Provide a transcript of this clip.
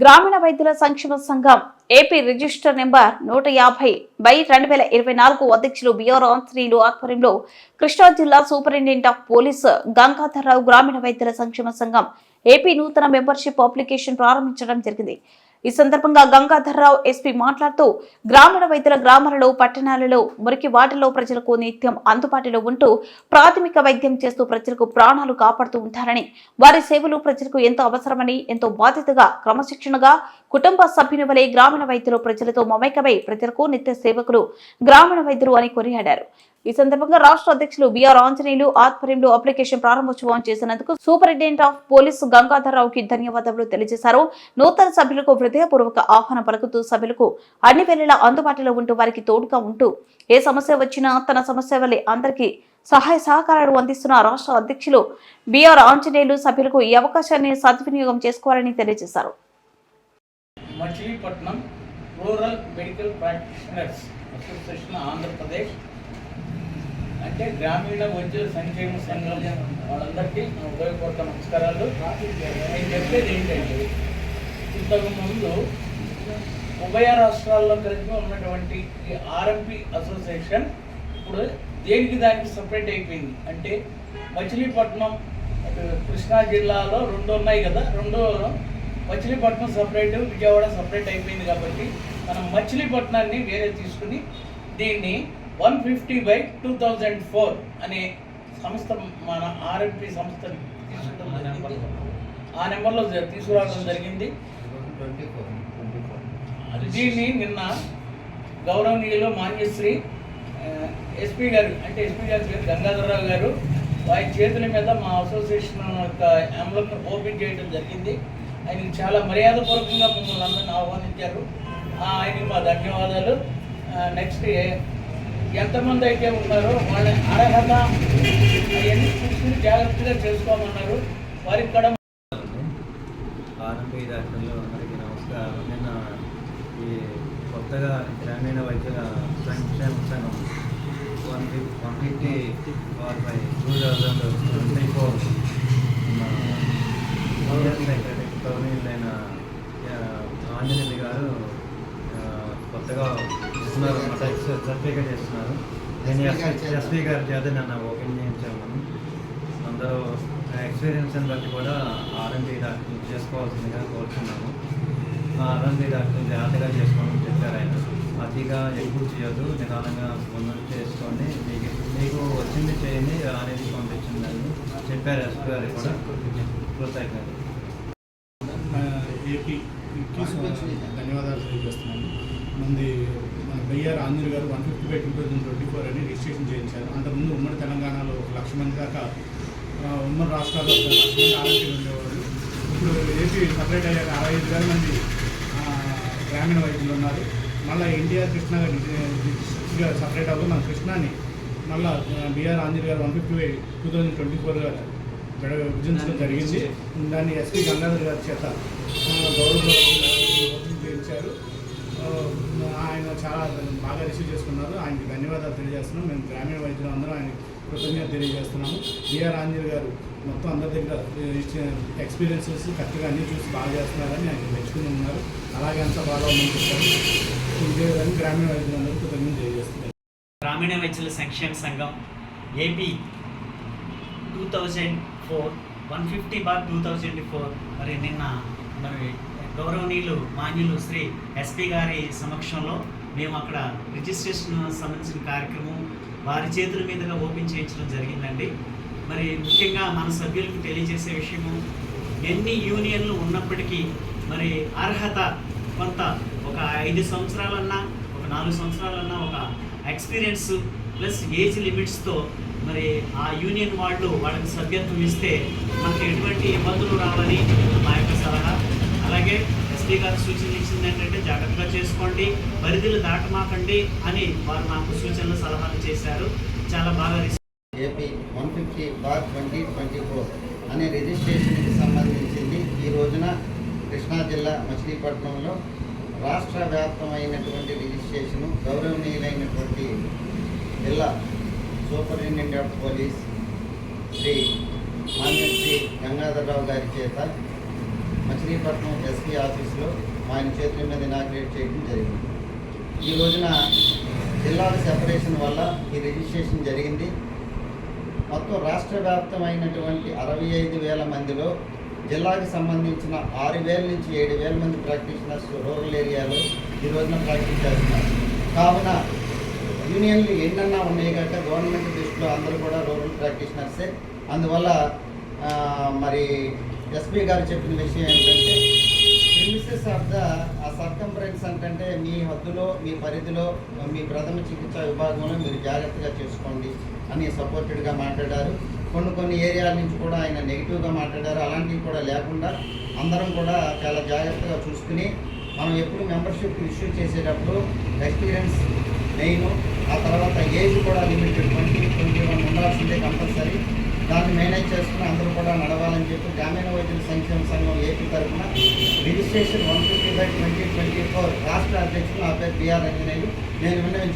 గ్రామీణ వైద్యుల సంక్షేమ సంఘం ఏపీ రిజిస్టర్ నెంబర్ నూట యాభై బై రెండు వేల ఇరవై నాలుగు అధ్యక్షులు బిఆర్ ఆంత్రీలు ఆధ్వర్యంలో కృష్ణా జిల్లా సూపరింటెండెంట్ ఆఫ్ పోలీస్ గంగాధరరావు గ్రామీణ వైద్యుల సంక్షేమ సంఘం ఏపీ నూతన మెంబర్షిప్ అప్లికేషన్ ప్రారంభించడం జరిగింది. ఈ సందర్భంగా గంగాధర్రావు ఎస్పీ మాట్లాడుతూ గ్రామీణ వైద్యుల గ్రామాలలో పట్టణాలలో మురికి వాటిలో ప్రజలకు నిత్యం అందుబాటులో ఉంటూ ప్రాథమిక వైద్యం చేస్తూ ప్రజలకు ప్రాణాలు కాపాడుతూ ఉంటారని వారి సేవలు ప్రజలకు ఎంతో అవసరమని ఎంతో బాధ్యతగా క్రమశిక్షణగా కుటుంబ సభ్యుని వలె గ్రామీణ వైద్యులు ప్రజలతో మమైకమై ప్రజలకు నిత్య సేవకులు గ్రామీణ వైద్యులు అని కొనియాడారు. ఈ సందర్భంగా రాష్ట్ర అధ్యక్షులు బిఆర్ ఆంజనేయులు ఆధ్వర్యంలో అప్లికేషన్ ప్రారంభోత్సవం చేసినందుకు సూపరింటెండెంట్ ఆఫ్ పోలీసు గంగాధరరావుకి ధన్యవాదాలు తెలియజేశారు. నూతన సభ్యులకు హృదయపూర్వక ఆహ్వానం పలుకుతూ సభ్యులకు అన్ని వేళలా అందుబాటులో ఉంటూ వారికి తోడుగా ఉంటూ ఏ సమస్య వచ్చినా తన సమస్య వల్లే అందరికీ సహాయ సహకారాలు అందిస్తున్న రాష్ట్ర అధ్యక్షులు బిఆర్ ఆంజనేయులు సభ్యులకు ఈ అవకాశాన్ని సద్వినియోగం చేసుకోవాలని తెలియజేశారు. Machilipatnam rural medical practitioners association Andhra Pradesh అంటే గ్రామీణ వైద్యుల సంక్షేమ సంఘం వాళ్ళందరికీ ఉపయోగపడత నమస్కారాలు. నేను చెప్పేది ఏంటంటే ఇంతకు ముందు ఉభయ రాష్ట్రాల్లో కలిపి ఉన్నటువంటి ఈ ఆర్ఎంపి అసోసియేషన్ ఇప్పుడు దేనికి దానికి సపరేట్ అయిపోయింది? అంటే మచిలీపట్నం కృష్ణా జిల్లాలో రెండు ఉన్నాయి కదా రెండు మచిలీపట్నం సపరేట్ విజయవాడ సపరేట్ అయిపోయింది కాబట్టి మనం మచిలీపట్నాన్ని వేరే తీసుకుని దీన్ని one fifty by two thousand four అనే సంస్థ మన ఆర్ఎంపి సంస్థ. ఆ నెంబర్లో తీసుకురావడం జరిగింది. దీన్ని నిన్న గౌరవనీయులు మాన్యశ్రీ ఎస్పీ గారు అంటే ఎస్పీ గారి గంగాధరరావు గారు వారి చేతుల మీద మా అసోసియేషన్ యొక్క ఎంబ్లం ఓపెన్ చేయడం జరిగింది. ఆయనకి చాలా మర్యాదపూర్వకంగా మమ్మల్ని అందరిని ఆహ్వానించారు. ఆ, ఆయనకి మా ధన్యవాదాలు. నెక్స్ట్ ఎంతమంది అయితే ఉన్నారో వాళ్ళ అర్హత అవన్నీ చూసుకుని జాగ్రత్తగా చేసుకోమన్నారు. వారి ఇక్కడ ఆర్ఎంపీ డాక్టర్లు అందరికీ నమస్కారం. నిన్న ఈ కొత్తగా గ్రామీణ వైద్యుల సంక్షేమ సంఘం one fif one fifty four by two thousand twenty four secretary government Anjaneyulu garu కొత్తగా ఇస్తున్నారు అన్నమాట సర్టిఫికేట్ ఇస్తున్నారు నేను ఎస్పీ గారి చేత నన్ను ఓపెన్ చేయించాము. అందరూ ఎక్స్పీరియన్స్ని బట్టి కూడా ఆర్ఎంపీ డాక్టర్ చేసుకోవాల్సిందిగా కోరుతున్నాము. ఆర్ఎంపీ డాక్టర్ జాగ్రత్తగా చేసుకోమని చెప్పారు ఆయన. అతిగా ఎక్కువ చేయొద్దు నిదానంగా ముందు చేసుకోండి. మీకు మీకు వచ్చింది చేయండి అనేది పంపించిందని చెప్పారు ఎస్పీ గారు కూడా. కృతజ్ఞతలు. ఏపీకి ధన్యవాదాలు తెలియజేస్తున్నాను. మంది మన Bayyar Anjaneya garu one fifty by two thousand twenty four అని రిజిస్ట్రేషన్ చేయించారు. అంతకుముందు ఉమ్మడి తెలంగాణలో ఒక లక్ష మంది దాకా ఉమ్మడి రాష్ట్రాల్లో ఒక లక్ష మంది ఆరోగ్యం ఉండేవారు. ఇప్పుడు ఏపీ సపరేట్ అయ్యాక అరవై ఐదు వేల మంది గ్రామీణ వైద్యులు ఉన్నారు. మళ్ళీ ఎన్టీఆర్ కృష్ణ గారు సపరేట్ అవ్వదు మన కృష్ణాని మళ్ళీ బీఆర్ ఆంజనేయ గారు one fifty two thousand twenty four విడ విభజించడం జరిగింది. దాన్ని ఎస్పీ గంగాధర్ గారి చేత గౌరవ తెలియజేస్తున్నాం మేము గ్రామీణ వైద్యులు అందరూ ఆయన కృతజ్ఞత తెలియజేస్తున్నాము. బిఆర్ ఆంజనేయ గారు మొత్తం అందరి దగ్గర ఎక్స్పీరియన్స్ ఎక్స్పీరియన్సెస్ కరెక్ట్గా అన్నీ చూసి బాగా చేస్తున్నారని ఆయన మెచ్చుకుని ఉన్నారు. అలాగే అంతా బాగా ఉందని చెప్పారు. ఇదే విధంగా గ్రామీణ వైద్యులందరూ కృతజ్ఞత తెలియజేస్తున్నారు. గ్రామీణ వైద్యుల సంక్షేమ సంఘం AP two thousand four one fifty bar two thousand four మరి నిన్న మరి గౌరవనీయులు మాన్యులు శ్రీ ఎస్పీ గారి సమక్షంలో మేము అక్కడ రిజిస్ట్రేషన్ సంబంధించిన కార్యక్రమం వారి చేతుల మీదుగా ఓపెన్ చేయించడం జరిగిందండి. మరి ముఖ్యంగా మన సభ్యులకు తెలియజేసే విషయము ఎన్ని యూనియన్లు ఉన్నప్పటికీ మరి అర్హత కొంత ఒక ఐదు సంవత్సరాలన్నా ఒక నాలుగు సంవత్సరాలన్నా ఒక ఎక్స్పీరియన్స్ ప్లస్ ఏజ్ లిమిట్స్తో మరి ఆ యూనియన్ వాళ్ళు వాళ్ళకి సభ్యత్వం ఇస్తే మనకు ఎటువంటి ఇబ్బందులు రావని మా యొక్క సలహా. అలాగే ఎస్పీ గారు సూచన ఇచ్చింది ఏంటంటే జాగ్రత్తగా చేసుకోండి పరిధిలు దాటమాకండి అని వారు నాకు సూచనలు సలహాలు చేశారు. చాలా బాగా AP one fifty bar twenty twenty four అనే రిజిస్ట్రేషన్కి సంబంధించింది. ఈ రోజున కృష్ణా జిల్లా మచిలీపట్నంలో రాష్ట్ర వ్యాప్తమైనటువంటి రిజిస్ట్రేషను గౌరవనీయులైనటువంటి జిల్లా superintendent of police Shri Manya Shri Gangadhara Rao గారి చేత మచిలీపట్నం ఎస్పీ మా ఆయన చేతుల మీద ఇనాగ్రేట్ చేయడం జరిగింది. ఈ రోజున జిల్లాల సెపరేషన్ వల్ల ఈ రిజిస్ట్రేషన్ జరిగింది. మొత్తం రాష్ట్ర వ్యాప్తమైనటువంటి అరవై ఐదు వేల మందిలో జిల్లాకి సంబంధించిన ఆరు వేల నుంచి ఏడు వేల మంది ప్రాక్టీషనర్స్ రూరల్ ఏరియాలో ఈ రోజున ప్రాక్టీస్ చేస్తున్నారు. కావున యూనియన్లు ఎన్నన్నా ఉన్నాయి కనుక గవర్నమెంట్ దృష్టిలో అందరూ కూడా రూరల్ ప్రాక్టీషనర్సే అందువల్ల మరి ఎస్పీ గారు చెప్పిన విషయం ఏంటంటే ప్రిమిసెస్ ఆఫ్ ద ఆ సర్కంఫరెన్స్ అంటే మీ హద్దులో మీ పరిధిలో మీ ప్రథమ చికిత్స విభాగంలో మీరు జాగ్రత్తగా చేసుకోండి అని సపోర్టెడ్గా మాట్లాడారు. కొన్ని కొన్ని ఏరియాల నుంచి కూడా ఆయన నెగిటివ్గా మాట్లాడారు. అలాంటివి కూడా లేకుండా అందరం కూడా చాలా జాగ్రత్తగా చూసుకుని మనం ఎప్పుడు మెంబర్షిప్ ఇష్యూ చేసేటప్పుడు ఎక్స్పీరియన్స్ మెయిన్ ఆ తర్వాత ఏజ్ కూడా లిమిటెడ్ ట్వంటీ ట్వంటీ వన్ ఉండాల్సిందే కంపల్సరీ. దాన్ని మేనేజ్ చేసుకుని అందరూ కూడా నడవాలని చెప్పి గ్రామీణ వైద్యుల సంక్షేమ సంఘం ఏపీ తరఫున registration one fifty by twenty twenty four రాష్ట్ర అధ్యక్షులు నా పేరు బిఆర్ అంజనేయులు నేను విన్నవించు